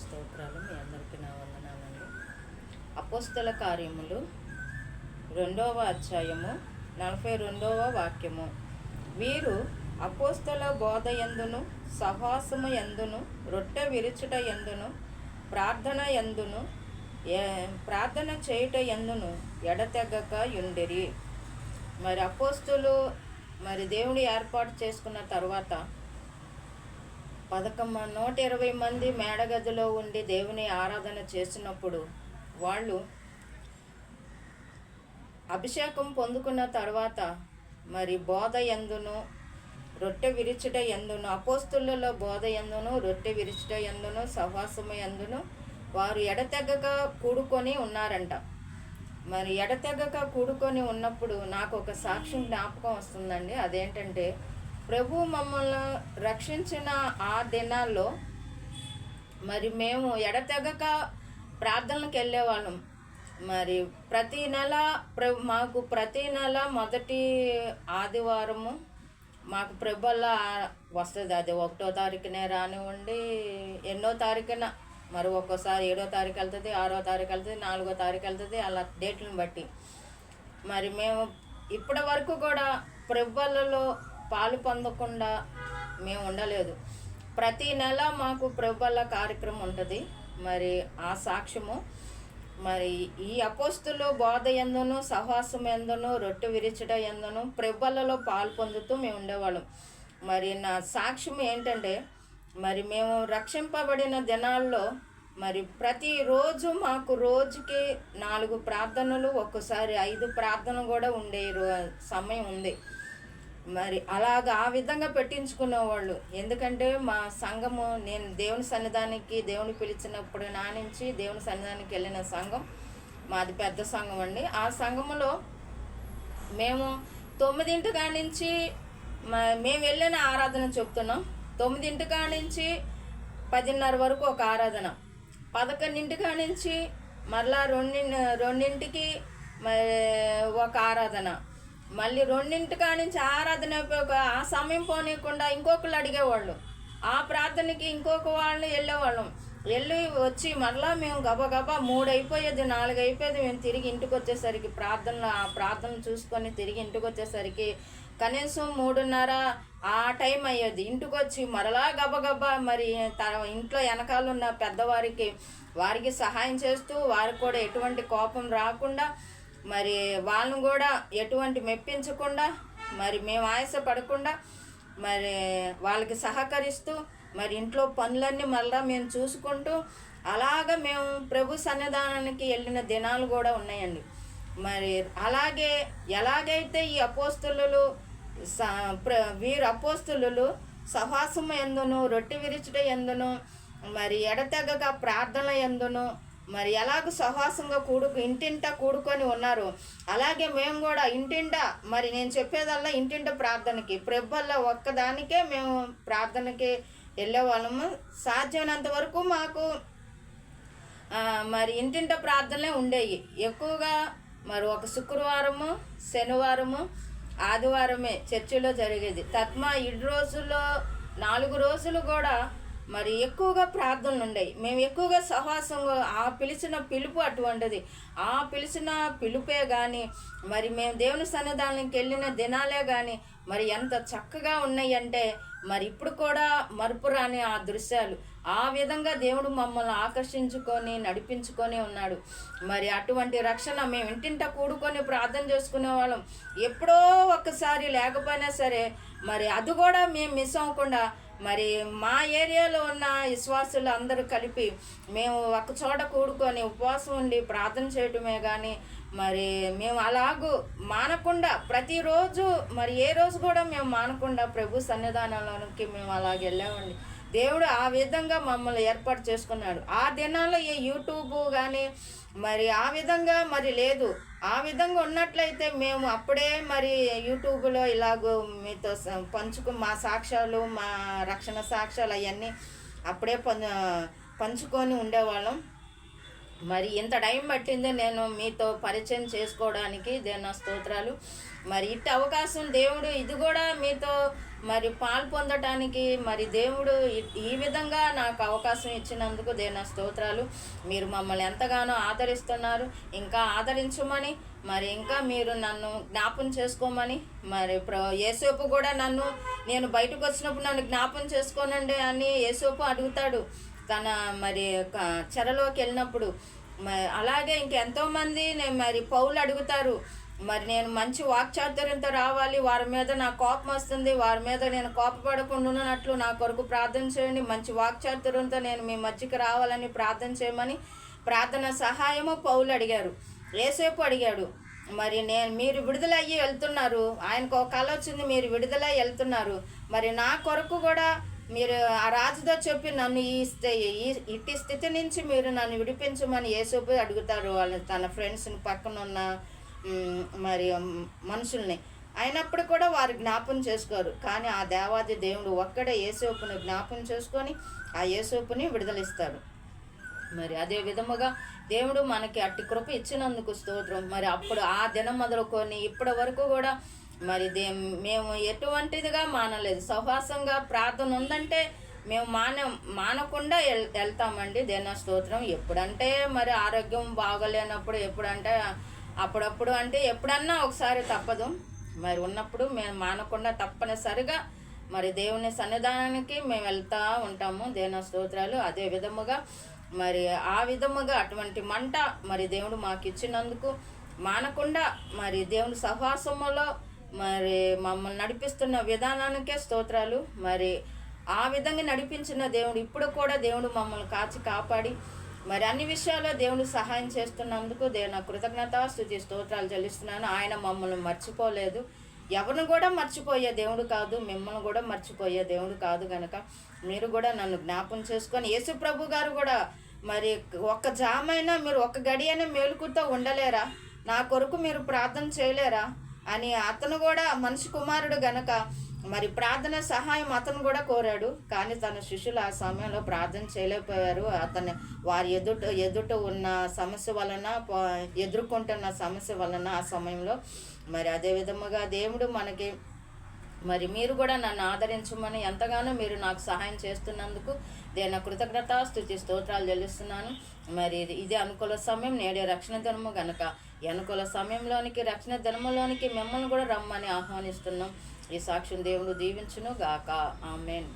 స్తోత్రాలు. మీ అందరికీ నా వందనాలండి. అపోస్తల కార్యములు రెండవ అధ్యాయము నలభై రెండవ వాక్యము. వీరు అపోస్తల బోధ ఎందును సహాసము ఎందును రొట్టె విరుచుట ఎందును ప్రార్థన ఎందును ప్రార్థన చేయుట ఎందును ఎడతెగక యుండిరి. మరి అపోస్తులు మరి దేవుడు ఏర్పాటు చేసుకున్న తర్వాత పథకం నూట ఇరవై మంది మేడగదిలో ఉండి దేవుని ఆరాధన చేసినప్పుడు వాళ్ళు అభిషేకం పొందుకున్న తర్వాత మరి బోధ ఎందును రొట్టె విరుచుట ఎందును అపోస్తులలో బోధ ఎందును రొట్టె విరుచుట ఎందును సహవాసము ఎందును వారు ఎడతెగక కూడుకొని ఉన్నారంట. మరి ఎడతెగక కూడుకొని ఉన్నప్పుడు నాకు ఒక సాక్ష్యం జ్ఞాపకం వస్తుందండి. అదేంటంటే ప్రభు మమ్మల్ని రక్షించిన ఆ దినాల్లో మరి మేము ఎడతెగక ప్రార్థనలకు వెళ్ళేవాళ్ళం. మరి ప్రతి నెల ప్ర మాకు ప్రతి నెల మొదటి ఆదివారము మాకు ప్రభల్లా వస్తుంది. అది ఒకటో తారీఖునే రానివ్వండి ఎన్నో తారీఖున మరి ఒక్కోసారి ఏడో తారీఖు వెళ్తుంది ఆరో తారీఖు వెళ్తుంది నాలుగో తారీఖు వెళ్తుంది అలా డేట్లను బట్టి. మరి మేము ఇప్పటి వరకు కూడా ప్రభులలో పాలు పొందకుండా మేము ఉండలేదు. ప్రతి నెల మాకు ప్రభుల కార్యక్రమం ఉంటుంది. మరి ఆ సాక్ష్యము మరి ఈ అపోస్తులు బోధ ఎందును సహవాసం ఎందును రొట్టె విరిచడ ఎందును ప్రభులలో పాలు పొందుతూ మేము ఉండేవాళ్ళం. మరి నా సాక్ష్యం ఏంటంటే మరి మేము రక్షింపబడిన దినాల్లో మరి ప్రతిరోజు మాకు రోజుకి నాలుగు ప్రార్థనలు ఒక్కసారి ఐదు ప్రార్థన కూడా ఉండే సమయం ఉంది. మరి అలాగ ఆ విధంగా పెట్టించుకునేవాళ్ళు. ఎందుకంటే మా సంఘము నేను దేవుని సన్నిధానికి దేవుని పిలిచినప్పుడు నా నుంచి దేవుని సన్నిధానికి వెళ్ళిన సంఘం మాది పెద్ద సంఘం అండి. ఆ సంఘములో మేము తొమ్మిదింటి కాడ నుంచి మ- మేము వెళ్ళిన ఆరాధన చెప్తున్నాం. తొమ్మిదింటి కాడ నుంచి పదిన్నర వరకు ఒక ఆరాధన. పదకొండింటి కాడ నుంచి మరలా రెండి రెండింటికి మరి ఒక ఆరాధన. మళ్ళీ రెండింటి నుంచి ఆరాధన ఆ సమయం పోనీయకుండా ఇంకొకళ్ళు అడిగేవాళ్ళు. ఆ ప్రార్థనకి ఇంకొక వాళ్ళు వెళ్ళేవాళ్ళం. వెళ్ళి వచ్చి మరలా మేము గబగబా మూడు అయిపోయేది నాలుగు అయిపోయేది మేము తిరిగి ఇంటికి వచ్చేసరికి ప్రార్థనలు ఆ ప్రార్థన చూసుకొని తిరిగి ఇంటికి వచ్చేసరికి కనీసం మూడున్నర ఆ టైం అయ్యేది. ఇంటికి వచ్చి మరలా గబగబా మరి తన ఇంట్లో వెనకాల ఉన్న పెద్దవారికి వారికి సహాయం చేస్తూ వారికి కూడా ఎటువంటి కోపం రాకుండా మరి వాళ్ళను కూడా ఎటువంటి మెప్పించకుండా మరి మేము ఆయాస పడకుండా మరి వాళ్ళకి సహకరిస్తూ మరి ఇంట్లో పనులన్నీ మళ్ళా మేము చూసుకుంటూ అలాగ మేము ప్రభు సన్నిధానానికి వెళ్ళిన దినాలు కూడా ఉన్నాయండి. మరి అలాగే ఎలాగైతే ఈ అపోస్తులు స- ప్ర వీరు అపోస్తులు సహాసము ఎందును రొట్టె విరుచుట ఎందును మరి ఎడతెగక ప్రార్థన ఎందును మరి ఎలాగ సహాసంగా కూడు ఇంటింట కూడుకొని ఉన్నారు. అలాగే మేము కూడా ఇంటింట మరి నేను చెప్పేదల్లా ఇంటింట ప్రార్థనకి. ప్రభల్లో ఒక్కదానికే మేము ప్రార్థనకి వెళ్ళేవాళ్ళము. సాధ్యమైనంత వరకు మాకు మరి ఇంటింట ప్రార్థనలే ఉండేవి ఎక్కువగా మరి ఒక శుక్రవారము శనివారము ఆదివారమే చర్చిలో జరిగేది. తత్మా ఇడు రోజుల్లో నాలుగు రోజులు కూడా మరి ఎక్కువగా ప్రార్థనలు ఉండేవి. మేము ఎక్కువగా సహవాసం ఆ పిలిచిన పిలుపు అటువంటిది. ఆ పిలిచిన పిలుపే కానీ మరి మేము దేవుని సన్నిధానానికి వెళ్ళిన దినాలే కానీ మరి ఎంత చక్కగా ఉన్నాయంటే మరి ఇప్పుడు కూడా మరుపురాని ఆ దృశ్యాలు. ఆ విధంగా దేవుడు మమ్మల్ని ఆకర్షించుకొని నడిపించుకొని ఉన్నాడు. మరి అటువంటి రక్షణ మేము ఇంటింట కూడుకొని ప్రార్థన చేసుకునే వాళ్ళం. ఎప్పుడో ఒక్కసారి లేకపోయినా సరే మరి అది కూడా మేము మిస్ అవ్వకుండా మరి మా ఏరియాలో ఉన్న విశ్వాసులు అందరూ కలిపి మేము ఒక చోట కూడుకొని ఉపవాసం ఉండి ప్రార్థన చేయటమే కానీ మరి మేము అలాగూ మానకుండా ప్రతిరోజు మరి ఏ రోజు కూడా మేము మానకుండా ప్రభు సన్నిధానంలోకి మేము అలాగ వెళ్ళామండి. దేవుడు ఆ విధంగా మమ్మల్ని ఏర్పాటు చేసుకున్నాడు. ఆ దినాల్లో ఏ యూట్యూబ్ కానీ మరి ఆ విధంగా మరి లేదు. ఆ విధంగా ఉన్నట్లయితే మేము అప్పుడే మరి యూట్యూబ్లో ఇలాగో మీతో పంచుకు మా సాక్ష్యాలు మా రక్షణ సాక్ష్యాలు అవన్నీ అప్పుడే పం పంచుకొని ఉండేవాళ్ళం. మరి ఇంత టైం పట్టింది నేను మీతో పరిచయం చేసుకోవడానికి దేని స్తోత్రాలు. మరి ఇట్టి అవకాశం దేవుడు ఇది కూడా మీతో మరి పాలు పొందటానికి మరి దేవుడు ఈ- విధంగా నాకు అవకాశం ఇచ్చినందుకు దేన స్తోత్రాలు. మీరు మమ్మల్ని ఎంతగానో ఆదరిస్తున్నారు. ఇంకా ఆదరించమని మరి ఇంకా మీరు నన్ను జ్ఞాపం చేసుకోమని మరి ప్ర ఏసేపు కూడా నన్ను నేను బయటకు వచ్చినప్పుడు నన్ను జ్ఞాపం చేసుకోనండి అని ఏసేపు అడుగుతాడు. తన మరి ఒక చెరలోకి వెళ్ళినప్పుడు మ- అలాగే ఇంకెంతోమంది నేను మరి పౌలు అడుగుతారు మరి నేను మంచి వాక్చాతుర్యంతో రావాలి వారి మీద నా కోపం వస్తుంది వారి మీద నేను కోపపడకుండా ఉన్నట్లు నా కొరకు ప్రార్థన చేయండి మంచి వాక్చాతుర్యంతో నేను మీ మధ్యకి రావాలని ప్రార్థన చేయమని ప్రార్థన సహాయము పౌలు అడిగారు. ఏసేపు అడిగాడు మరి నేను మీరు విడుదలయ్యి వెళ్తున్నారు ఆయనకు ఒక కళ వచ్చింది మీరు విడుదల వెళ్తున్నారు మరి నా కొరకు కూడా మీరు ఆ రాజుతో చెప్పి నన్ను ఈ ఈ ఇట్టి స్థితి నుంచి మీరు నన్ను విడిపించమని ఏసోపు అడుగుతారు వాళ్ళు తన ఫ్రెండ్స్ని పక్కన ఉన్న మరి మనుషుల్ని. అయినప్పుడు కూడా వారు జ్ఞాపం చేసుకోరు. కానీ ఆ దేవాది దేవుడు ఒక్కడే ఏసోపుని జ్ఞాపం చేసుకొని ఆ ఏసోపుని విడుదలిస్తాడు. మరి అదే విధముగా దేవుడు మనకి అట్టి కృప ఇచ్చినందుకు స్తోత్రం. మరి అప్పుడు ఆ దినం మొదలుకొని ఇప్పటి వరకు కూడా మరి దే మేము ఎటువంటిదిగా మానలేదు. సహవాసంగా ప్రార్థన ఉందంటే మేము మాన మానకుండా వెళ్తామండి దేన స్తోత్రం. ఎప్పుడంటే మరి ఆరోగ్యం బాగలేనప్పుడు ఎప్పుడంటే అప్పుడప్పుడు అంటే ఎప్పుడన్నా ఒకసారి తప్పదు. మరి ఉన్నప్పుడు మేము మానకుండా తప్పనిసరిగా మరి దేవుని సన్నిధానానికి మేము వెళ్తూ ఉంటాము. దేన స్తోత్రాలు. అదే విధముగా మరి ఆ విధముగా అటువంటి మంట మరి దేవుడు మాకు ఇచ్చినందుకు మానకుండా మరి దేవుని సహవాసములో మరి మమ్మల్ని నడిపిస్తున్న విధానానికే స్తోత్రాలు. మరి ఆ విధంగా నడిపించిన దేవుడు ఇప్పుడు కూడా దేవుడు మమ్మల్ని కాచి కాపాడి మరి అన్ని విషయాల్లో దేవుడు సహాయం చేస్తున్నందుకు దేవుని కృతజ్ఞత స్థుతి స్తోత్రాలు చెల్లిస్తున్నాను. ఆయన మమ్మల్ని మర్చిపోలేదు. ఎవరిని కూడా మర్చిపోయే దేవుడు కాదు మిమ్మల్ని కూడా మర్చిపోయే దేవుడు కాదు కనుక మీరు కూడా నన్ను జ్ఞాపం చేసుకొని యేసు ప్రభు గారు కూడా మరి ఒక్క జామైనా మీరు ఒక్క గడి అయినా మేలుకుతో ఉండలేరా? నా కొరకు మీరు ప్రార్థన చేయలేరా? అని అతను కూడా మనిషి కుమారుడు గనక మరి ప్రార్థన సహాయం అతను కూడా కోరాడు. కానీ తన శిష్యులు ఆ సమయంలో ప్రార్థన చేయలేకపోయారు. అతను వారి ఎదుట ఎదుట ఉన్న సమస్య వలన ఎదుర్కొంటున్న సమస్య వలన ఆ సమయంలో మరి అదే విధముగా దేవుడు మనకి మరి మీరు కూడా నన్ను ఆదరించమని ఎంతగానో మీరు నాకు సహాయం చేస్తున్నందుకు దేని కృతజ్ఞత స్థుతి స్తోత్రాలు చెల్లిస్తున్నాను. మరి ఇది అనుకూల సమయం నేడే రక్షణ ధర్మం గనక. అనుకూల సమయంలోనికి రక్షణ ధర్మంలోనికి మిమ్మల్ని కూడా రమ్మని ఆహ్వానిస్తున్నాం. ఈ సాక్ష్యం దేవుడు దీవించును గాక ఆమెన్.